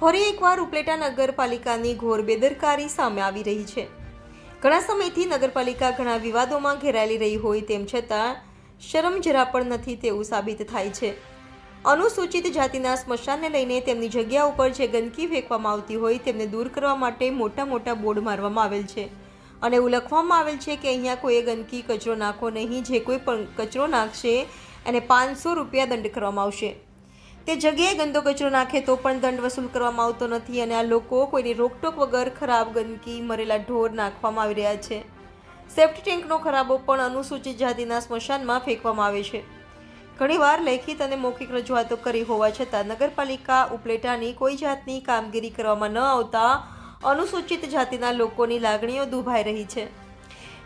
ફરી એકવાર ઉપલેટા નગરપાલિકાની ઘોર બેદરકારી સામે આવી રહી છે. ઘણા સમયથી નગરપાલિકા ઘણા વિવાદોમાં ઘેરાયેલી રહી હોય તેમ છતાં શરમ જરા પણ નથી તેવું સાબિત થાય છે. અનુસૂચિત જાતિના સ્મશાનને લઈને તેમની જગ્યા ઉપર જે ગંદકી ફેંકવામાં આવતી હોય તેમને દૂર કરવા માટે મોટા મોટા બોર્ડ મારવામાં આવેલ છે અને એવું લખવામાં આવેલ છે કે અહીંયા કોઈએ ગંદકી કચરો નાખો નહીં, જે કોઈ પણ કચરો નાખશે એને પાંચસો રૂપિયા દંડ કરવામાં આવશે. તે જગ્યાએ ગંદો કચરો નાખે તો પણ દંડ વસૂલ કરવામાં આવતો નથી અને આ લોકો કોઈની રોકટોક વગર ખરાબ ગંદકી, મરેલા ઢોર નાખવામાં આવી રહ્યા છે. સેફ્ટી ટેન્કનો ખરાબો પણ અનુસૂચિત જાતિના સ્મશાનમાં ફેંકવામાં આવે છે. ઘણીવાર લેખિત અને મૌખિક રજૂઆતો કરી હોવા છતાં નગરપાલિકા, ઉપલેટાની કોઈ જાતની કામગીરી કરવામાં ન આવતા અનુસૂચિત જાતિના લોકોની લાગણીઓ દુભાઈ રહી છે.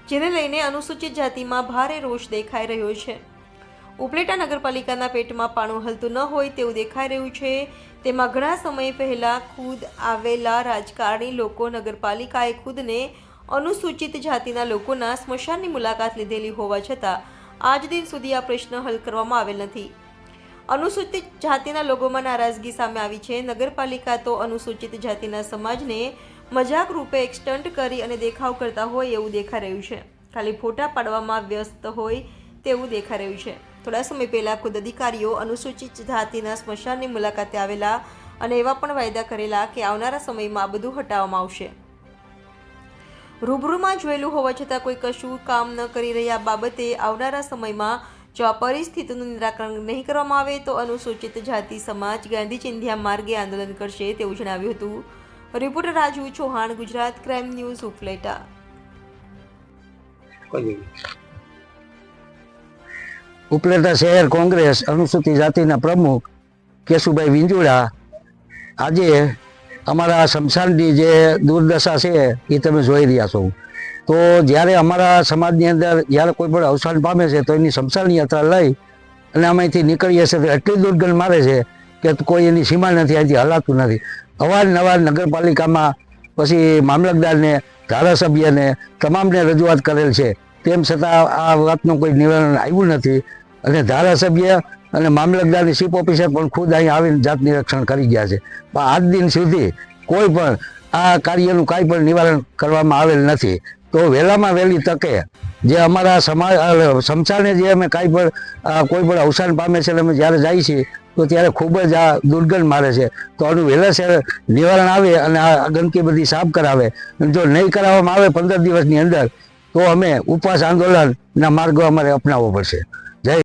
જેને લઈને અનુસૂચિત જાતિમાં ભારે રોષ દેખાઈ રહ્યો છે. ઉપલેટા નગરપાલિકાના પેટમાં પાણું હલતું ન હોય તેવું દેખાઈ રહ્યું છે. તેમાં ઘણા સમય પહેલાં ખુદ આવેલા રાજકારણી લોકો નગરપાલિકાએ ખુદને અનુસૂચિત જાતિના લોકોના સ્મશાનની મુલાકાત લીધેલી હોવા છતાં આજ દિન સુધી આ પ્રશ્ન હલ કરવામાં આવેલ નથી. અનુસૂચિત જાતિના લોકોમાં નારાજગી સામે આવી છે. નગરપાલિકા તો અનુસૂચિત જાતિના સમાજને મજાક રૂપે એક્સટન્ટ કરી અને દેખાવ કરતા હોય એવું દેખાઈ રહ્યું છે. ખાલી ફોટા પાડવામાં વ્યસ્ત હોય તેવું દેખાઈ રહ્યું છે. થોડા સમય પહેલા ખુદ અધિકારીઓ અનુસૂચિત જાતિના સ્મશાનની મુલાકાતે આવેલા અને એવા પણ વાયદા કરેલા કે આવનારા સમયમાં આ બધું હટાવવામાં આવશે. રૂબરૂમાં જોયેલું હોવા છતાં કોઈ કશું કામ ન કરી રહ્યા બાબતે આવનારા સમયમાં જો આ પરિસ્થિતિનું નિરાકરણ નહીં કરવામાં આવે તો અનુસૂચિત જાતિ સમાજ ગાંધી ચિંધ્યા માર્ગે આંદોલન કરશે તેવું જણાવ્યું હતું. Reporter Raju Chauhan, Gujarat crime news Upleta. Upleta શહેર કોંગ્રેસ, અનુસૂચિત જાતિના પ્રમુખ કેશુભાઈ વિંજુડા, આજે અમારા શમશાનની જે દુર્દશા છે એ તમે જોઈ રહ્યા છો. તો જ્યારે અમારા સમાજની અંદર જ્યારે કોઈ પણ અવસાન પામે છે, તો એની સમશાન યાત્રા લઈ અને આમાંથી નીકળીએ છીએ, તો એટલી દુર્ગંધ મારે છે કે કોઈ એની સીમા નથી, અહીંથી હલાતું નથી. અવારનવાર નગરપાલિકામાં પછી મામલતદારને, ધારાસભ્યને, તમામને રજૂઆત કરેલ છે. તેમ છતાં આ વાતનું કોઈ નિવારણ આવ્યું નથી. અને ધારાસભ્ય અને મામલતદારની ચીફ ઓફિસર પણ ખુદ અહીં આવીને જાત નિરીક્ષણ કરી ગયા છે. પણ આજ દિન સુધી કોઈ પણ આ કાર્યનું કાંઈ પણ નિવારણ કરવામાં આવેલ નથી. તો વહેલામાં વહેલી તકે જે અમારા સમાજ સમસાને જે અમે કાંઈ પણ કોઈ પણ અવસાન પામે છે અમે જ્યારે જાય છીએ, તો ત્યારે ખૂબ જ આ દુર્ગંધ મારે છે. તો આનું વહેલાસર નિવારણ આવે અને આ ગંદકી બધી સાફ કરાવે. જો નહીં કરાવવામાં આવે પંદર દિવસની અંદર, તો અમે ઉપવાસ આંદોલનના માર્ગો અમારે અપનાવવો પડશે.